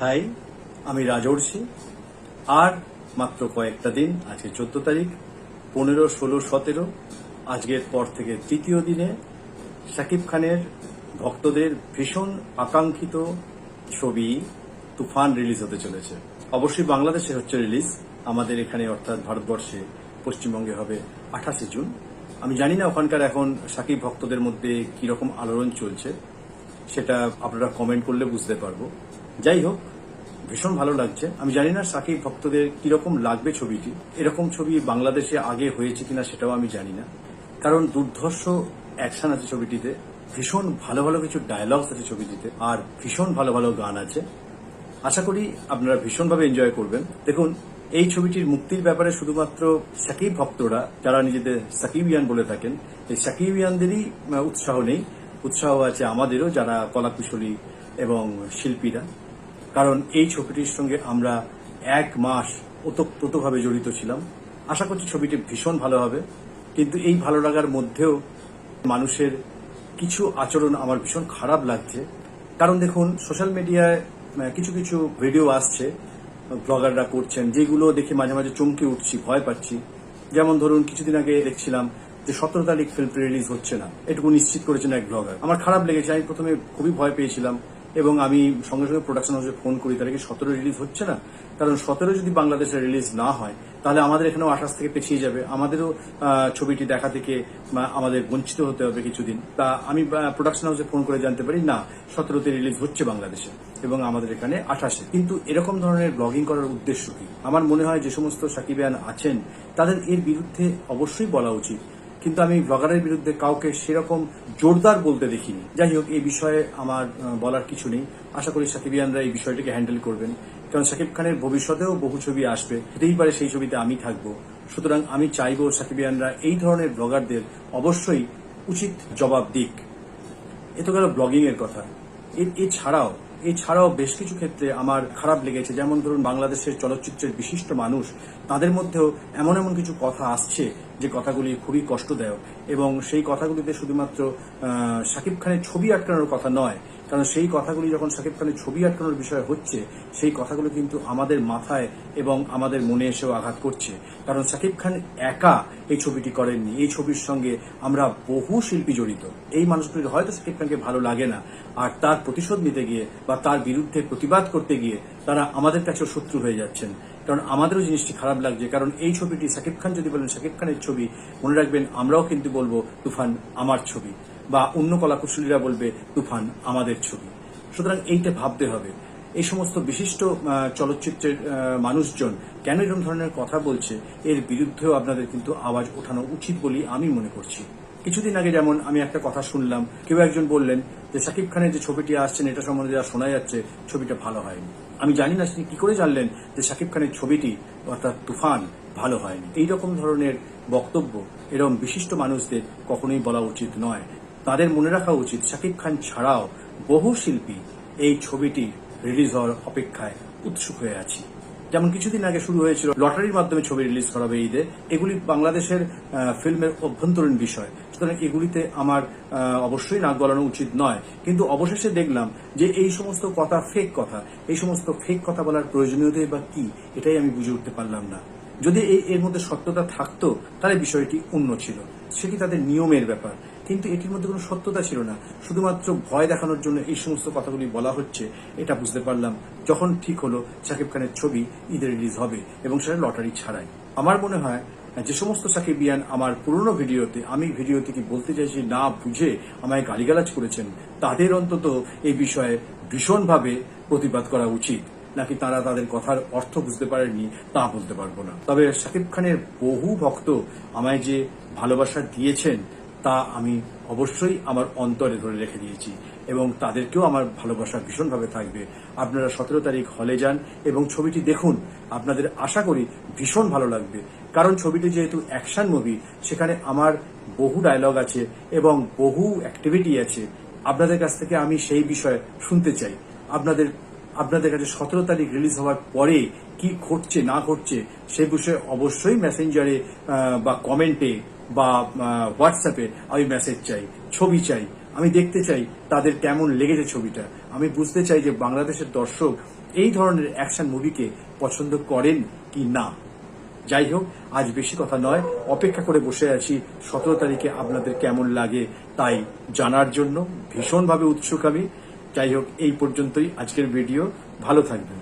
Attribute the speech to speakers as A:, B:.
A: High আমি রাজর্ষি আর মাত্র কয়েকটা দিন, আজকে চোদ্দ তারিখ, পনেরো, ষোলো, সতেরো, আজকের পর থেকে তৃতীয় দিনে শাকিব খানের ভক্তদের ভীষণ আকাঙ্ক্ষিত ছবি তুফান রিলিজ হতে চলেছে। অবশ্যই বাংলাদেশে হচ্ছে রিলিজ আমাদের এখানে অর্থাৎ ভারতবর্ষে পশ্চিমবঙ্গে হবে আঠাশে জুন। আমি জানি না ওখানকার এখন সাকিব ভক্তদের মধ্যে কীরকম আলোড়ন চলছে, সেটা আপনারা কমেন্ট করলে বুঝতে পারব। যাই হোক ভীষণ ভালো লাগছে। আমি জানি না সাকিব ভক্তদের কীরকম লাগবে ছবিটি। এরকম ছবি বাংলাদেশে আগে হয়েছে কিনা সেটাও আমি জানি না। কারণ দুর্ধর্ষ অ্যাকশন আছে ছবিটিতে, ভীষণ ভালো ভালো কিছু ডায়লগস আছে ছবিটিতে, আর ভীষণ ভালো ভালো গান আছে। আশা করি আপনারা ভীষণভাবে এনজয় করবেন। দেখুন, এই ছবিটির মুক্তির ব্যাপারে শুধুমাত্র সাকিব ভক্তরা, যারা নিজেদের সাকিবিয়ান বলে থাকেন, এই সাকিবিয়ানদেরই উৎসাহ নেই। উৎসাহ আছে আমাদেরও, যারা কলাকুশলী এবং শিল্পীরা। কারণ এই ছবিটির সঙ্গে আমরা এক মাস ওতপ্রোতভাবে জড়িত ছিলাম। আশা করছি ছবিটি ভীষণ ভালো হবে, কিন্তু এই ভালো লাগার মধ্যেও মানুষের কিছু আচরণ আমার ভীষণ খারাপ লাগছে। কারণ দেখুন, সোশ্যাল মিডিয়ায় কিছু কিছু ভিডিও আসছে, ব্লগাররা করছেন, যেগুলো দেখে মাঝে মাঝে চমকে উঠছি, ভয় পাচ্ছি। যেমন ধরুন, কিছুদিন আগে দেখছিলাম যে সতেরো তারিখ ফিল্ম রিলিজ হচ্ছে না, এটুকু নিশ্চিত করেছেন এক ব্লগার। আমার খারাপ লেগেছে, আমি প্রথমে খুবই ভয় পেয়েছিলাম। এবং আমি সঙ্গে সঙ্গে প্রোডাকশন হাউসে ফোন করি, তারা কি সতেরো রিলিজ হচ্ছে না? কারণ সতেরো যদি বাংলাদেশে রিলিজ না হয়, তাহলে আমাদের এখানেও আঠাশ থেকে পেছিয়ে যাবে। আমাদেরও ছবিটি দেখা থেকে আমাদের বঞ্চিত হতে হবে কিছুদিন। তা আমি প্রোডাকশন হাউসে ফোন করে জানতে পারি, না, সতেরোতে রিলিজ হচ্ছে বাংলাদেশে এবং আমাদের এখানে আঠাশে কিন্তু এরকম ধরনের ব্লগিং করার উদ্দেশ্য কি? আমার মনে হয় যে সমস্ত সাকিবিয়ান আছেন, তাদের এর বিরুদ্ধে অবশ্যই বলা উচিত কিন্তু আমি ব্লগারের বিরুদ্ধে কাউকে সেরকম জোরদার বলতে দেখিনি। যাই হোক, এই বিষয়ে আমার বলার কিছু নেই। আশা করি সাকিবিয়ানরা এই বিষয়টিকে হ্যান্ডেল করবেন। কারণ সাকিব খানের ভবিষ্যতেও বহু ছবি আসবে। হতেই পারে সেই ছবিতে আমি থাকব। সুতরাং আমি চাইব সাকিবিয়ানরা এই ধরনের ব্লগারদের অবশ্যই উচিত জবাব দিক। এ তো গেল ব্লগিং এর কথা এছাড়াও এছাড়াও বেশ কিছু ক্ষেত্রে আমার খারাপ লেগেছে। যেমন ধরুন, বাংলাদেশের চলচ্চিত্রের বিশিষ্ট মানুষ, তাদের মধ্যেও এমন এমন কিছু কথা আসছে যে কথাগুলি খুবই কষ্টদায়ক। এবং সেই কথাগুলিতে শুধুমাত্র শাকিব খানের ছবি আটকানোর কথা নয় কারণ সেই কথাগুলি যখন শাকিব খানের ছবি আটকানোর বিষয় হচ্ছে, সেই কথাগুলো কিন্তু আমাদের মাথায় এবং আমাদের মনে এসেও আঘাত করছে। কারণ শাকিব খান একা এই ছবিটি করেননি। এই ছবির সঙ্গে আমরা বহু শিল্পী জড়িত। এই মানুষগুলির হয়তো শাকিব খানকে ভালো লাগে না। আর তার প্রতিশোধ নিতে গিয়ে বা তার বিরুদ্ধে প্রতিবাদ করতে গিয়ে তারা আমাদের কাছেও শত্রু হয়ে যাচ্ছেন। কারণ আমাদেরও জিনিসটি খারাপ লাগছে। কারণ এই ছবিটি শাকিব খান যদি বলেন শাকিব খানের ছবি মনে রাখবেন, আমরাও কিন্তু বলব, তুফান আমার ছবি। বা অন্য কলাকুশলীরা বলবে, তুফান, আমাদের ছবি। সুতরাং এইটা ভাবতে হবে। এই সমস্ত বিশিষ্ট চলচ্চিত্রের মানুষজন কেন এরকম ধরনের কথা বলছে, এর বিরুদ্ধেও আপনাদের কিন্তু আওয়াজ ওঠানো উচিত বলেই আমি মনে করছি। কিছুদিন আগে যেমন আমি একটা কথা শুনলাম, কেউ একজন বললেন যে, শাকিব খানের যে ছবিটি আসছেন, এটা সম্বন্ধে যা শোনা যাচ্ছে, ছবিটা ভালো হয়নি। আমি জানি না তিনি কি করে জানলেন যে, শাকিব খানের ছবিটি, অর্থাৎ তুফান, ভালো হয়নি। এই রকম ধরনের বক্তব্য এরকম বিশিষ্ট মানুষদের কখনোই বলা উচিত নয়। তাদের মনে রাখা উচিত শাকিব খান ছাড়াও বহু শিল্পী এই ছবিটি রিলিজ হওয়ার অপেক্ষায় উৎসুক হয়ে আছি। যেমন কিছুদিন আগে শুরু হয়েছিল লটারির মাধ্যমে ছবি রিলিজ করা হবে ঈদে। এগুলি বাংলাদেশের ফিল্মের অভ্যন্তরীণ বিষয়। সুতরাং এগুলিতে আমার অবশ্যই নাক গলানো উচিত নয়। কিন্তু অবশেষে দেখলাম যে এই সমস্ত কথা ফেক কথা, এই সমস্ত ফেক কথা বলার প্রয়োজনীয়তা বা কি, এটাই আমি বুঝে উঠতে পারলাম না। যদি এই, এর মধ্যে সত্যতা থাকতো, তাহলে বিষয়টি অন্য ছিল। সেটি তাদের নিয়মের ব্যাপার? কিন্তু এটির মধ্যে কোনো সত্যতা ছিল না। শুধুমাত্র ভয় দেখানোর জন্য এই সমস্ত কথাগুলি বলা হচ্ছে, এটা বুঝতে পারলাম। যখন ঠিক হলো শাকিব খানের ছবি ঈদে রিলিজ হবে এবং সেটা লটারি ছাড়াই। আমার মনে হয়, যে সমস্ত সাকিবিয়ান আমার পুরনো ভিডিওতে, আমি ভিডিওতে কি বলতে চাইছি না বুঝে আমায় গালিগালাজ করেছেন, তাদের অন্তত এই বিষয়ে ভীষণভাবে প্রতিবাদ করা উচিত। নাকি তারা তাদের কথার অর্থ বুঝতে পারেননি, তা বলতে পারব না। তবে শাকিব খানের বহু ভক্ত আমায় যে ভালোবাসা দিয়েছেন তা আমি অবশ্যই আমার অন্তরে ধরে রেখে দিয়েছি এবং তাদেরকেও আমার ভালোবাসা ভীষণভাবে থাকবে। আপনারা সতেরো তারিখ হলে যান এবং ছবিটি দেখুন। আপনাদের আশা করি ভীষণ ভালো লাগবে। কারণ ছবিটি যেহেতু অ্যাকশন মুভি, সেখানে আমার বহু ডায়লগ আছে এবং বহু অ্যাক্টিভিটি আছে। আপনাদের কাছ থেকে আমি সেই বিষয়ে শুনতে চাই। আপনাদের আপনাদের কাছে সতেরো তারিখ রিলিজ হওয়ার পরে কি ঘটছে, না ঘটছে, সে বিষয়ে অবশ্যই মেসেঞ্জারে বা কমেন্টে বা হোয়াটসঅ্যাপে আমি মেসেজ চাই, ছবি চাই, আমি দেখতে চাই তাদের কেমন লেগেছে ছবিটা। আমি বুঝতে চাই যে বাংলাদেশের দর্শক এই ধরনের অ্যাকশন মুভিকে পছন্দ করেন কি না। যাই হোক, আজ বেশি কথা নয়, অপেক্ষা করে বসে আছি সতেরো তারিখে আপনাদের কেমন লাগে তাই জানার জন্য। ভীষণভাবে উৎসুক আমি। যাই হোক, এই পর্যন্তই আজকের ভিডিও ভালো থাকবেন।